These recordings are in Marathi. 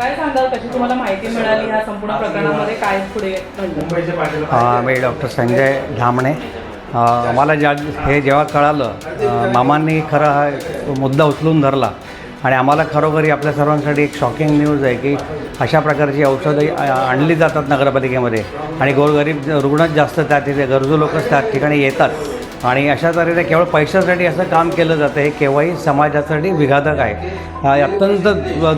काय सांगाल? कशी तुम्हाला माहिती मिळाली या संपूर्ण प्रकरणामध्ये? काय पुढे घडलं मी डॉक्टर संजय धामणे. मला ज्या हे जेव्हा कळालं मामांनी खरं हा मुद्दा उचलून धरला. आणि आम्हाला खरोखरी आपल्या सर्वांसाठी एक शॉकिंग न्यूज आहे की अशा प्रकारची औषधं आणली जातात नगरपालिकेमध्ये. आणि गोरगरीब रुग्णच जास्त त्या तिथे गरजू लोकच त्या ठिकाणी येतात. आणि अशा तऱ्हेने केवळ पैशासाठी असं काम केलं जातं हे केव्हाही समाजासाठी विघातक आहे. अत्यंत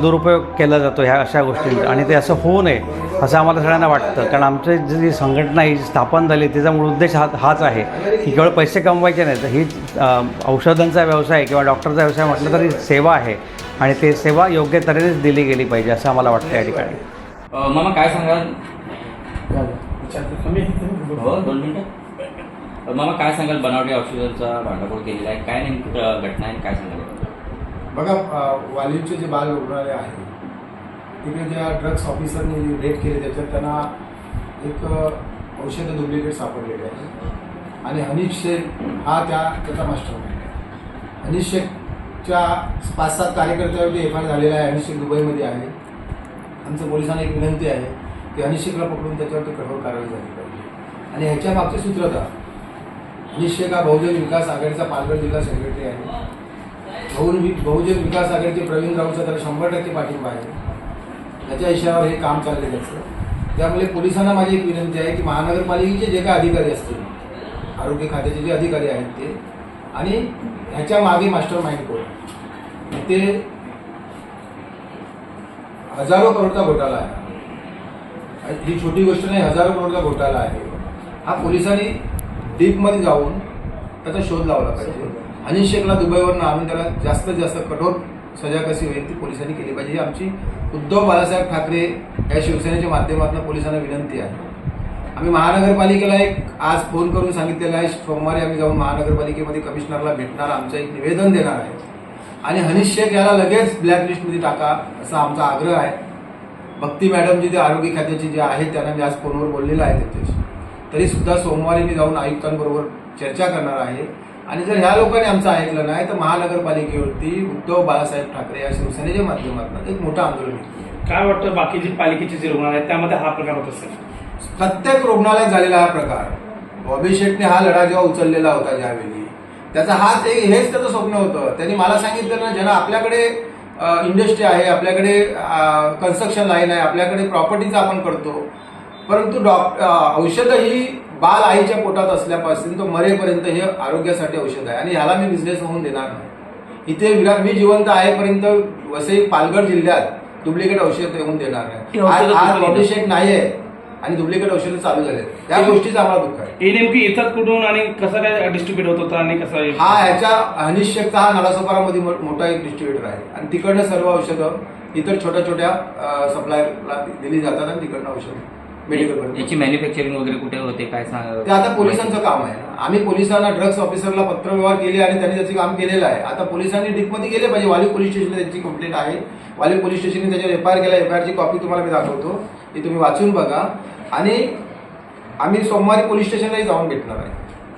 दुरुपयोग केला जातो ह्या अशा गोष्टींचा आणि ते असं होऊ नये असं आम्हाला सगळ्यांना वाटतं. कारण आमची जी संघटना ही स्थापन झाली तिचा मूळ उद्देश हा हाच आहे की केवळ पैसे कमवायचे नाही. तर ही औषधांचा व्यवसाय किंवा डॉक्टरचा व्यवसाय म्हटलं तरी सेवा आहे आणि ते सेवा योग्य तऱ्हेनेच दिली गेली पाहिजे असं आम्हाला वाटतं या ठिकाणी. मामा काय सांगाल? हो दोन मिनिटं. मामा काय सांगाल? बनावटी औषधांचा भांडाफोड केलेला आहे. काय नेमकी घटना आहे काय सांगाल बघा अ, वालीचे जे बाल रुग्णालय आहे तिकडे ज्या ड्रग्स ऑफिसरने रेट केले त्याच्यात त्यांना एक औषध डुप्लिकेट सापडलेले आहे आणि हनीश शेख हा त्या त्याचा मास्टर आहे. हनीश शेखच्या पाच सात कार्यकर्त्यावरती एफ आय झालेला आहे. हनीश शेख दुबईमध्ये आहे. आमचं पोलिसांना एक विनंती आहे की हनीश शेखला पकडून त्याच्यावरती कठोर कारवाई झाली पाहिजे. आणि ह्याच्या मागचे सूत्रता हनीश शेख बहुजन विकास आघाडीचा पालघर जिल्हा सेक्रेटरी आहे? बहुजन बहुजन विकास आघाडीचे प्रवीण राऊतचा त्याला शंभर टक्के पाठिंबा आहे. त्याच्या इशाऱ्यावर हे काम चाललेलं असतं त्यामुळे पोलिसांना माझी एक विनंती आहे की महानगरपालिकेचे जे काही अधिकारी असतील आरोग्य खात्याचे जे अधिकारी आहेत ते आणि ह्याच्या मागे मास्टर माइंड कोण? ते हजारो करोडचा घोटाळा आहे. ही छोटी गोष्ट नाही हजारो करोडचा घोटाळा आहे. हा पोलिसांनी डीपमध्ये जाऊन त्याचा शोध लावला पाहिजे. अनिल शेखला दुबईवरून आणून त्याला जास्तीत जास्त कठोर सजा कशी होईल ती पोलिसांनी केली पाहिजे. ही आमची उद्धव बाळासाहेब ठाकरे या शिवसेनेच्या माध्यमातून पोलिसांना विनंती आहे. आम्ही महानगरपालिकेला एक आज फोन करून सांगितलेलं आहे. सोमवारी आम्ही जाऊन महानगरपालिकेमध्ये कमिशनरला भेटणार. आमचं एक निवेदन देणार आहे. आणि हनीश शेख याला लगेच ब्लॅकलिस्टमध्ये टाका असा आमचा आग्रह आहे. भक्ती मॅडम जी ते आरोग्य खात्याचे जे आहेत त्यांना मी आज फोनवर बोललेलं आहे. त्यांच्याशी तरी सुद्धा सोमवारी मी जाऊन आयुक्तांबरोबर चर्चा करणार आहे. आणि जर ह्या लोकांनी आमचं ऐकलं नाही तर महानगरपालिकेवरती उद्धव बाळासाहेब ठाकरे या शिवसेनेच्या माध्यमातून एक मोठं आंदोलन काय वाटतं बाकी जी पालिकेची जी रुग्णालय आहेत त्यामध्ये हा प्रकार होत असेल? प्रत्येक रुग्णालयात झालेला हा प्रकार. बॉबी शेटने हा लढा जेव्हा उचललेला होता ज्यावेळी त्याचा हाच एक हेच त्याचं स्वप्न होतं. त्यांनी मला सांगितलं ना ज्यांना आपल्याकडे इंडस्ट्री आहे आपल्याकडे कन्स्ट्रक्शन लाईन आहे आपल्याकडे प्रॉपर्टीचं आपण करतो परंतु डॉक औषधं ही बाल आईच्या पोटात असल्यापासून तो मरेपर्यंत हे आरोग्यासाठी औषध आहे. आणि ह्याला मी बिझनेस होऊन देणार नाही. इथे विरा मी जिवंत आहेपर्यंत वसई पालघर जिल्ह्यात डुप्लिकेट औषध येऊन देणार नाही. आज शेट नाही आहे आणि डुप्लिकेट औषधं चालू झाले त्या गोष्टीचं आम्हाला दुःख आहे. हे नेमकी येतात कुठून आणि कसं काय डिस्ट्रीब्युट होत होतं आणि कसं हा ह्याच्या शेखचा हा नालासोपारामध्ये मोठा एक डिस्ट्रीब्युटर आहे. आणि तिकडनं सर्व औषधं इतर छोट्या छोट्या सप्लायला दिली जातात आणि तिकडनं औषधं मेडिकल याची मॅन्युफॅक्चरिंग वगैरे कुठे होते काय सांग ते आता पोलिसांचं काम आहे. आम्ही पोलिसांना ड्रग्स ऑफिसरला पत्रव्यवहार केले आणि त्यांनी त्याचे काम केलेलं आहे. आता पोलिसांनी डीपमध्ये गेले पाहिजे. वाली पोलीस स्टेशनला त्यांची कंप्लेंट आहे. वाली पोलीस स्टेशनने त्याच्यावर एफ आय आर केला. एफ आय आरची कॉपी तुम्हाला मी दाखवतो. ती तुम्ही वाचून बघा. आणि आम्ही सोमवारी पोलीस स्टेशनलाही जाऊन भेटणार आहे.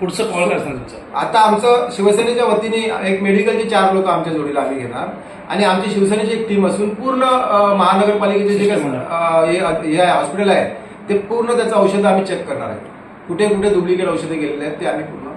पुढचं कॉल असणार तुमचं. आता आमचं शिवसेनेच्या वतीने एक मेडिकलचे चार लोक आमच्या जोडीला आम्ही घेणार. आणि आमची शिवसेनेची एक टीम असून पूर्ण अं, महानगरपालिकेचे जे काही अं, हे हे आहे हॉस्पिटल आहे. ते पूर्ण त्याचं औषधं आम्ही चेक करणार आहे. कुठे कुठे डुप्लिकेट औषधं गेलेले आहेत ते आम्ही पूर्ण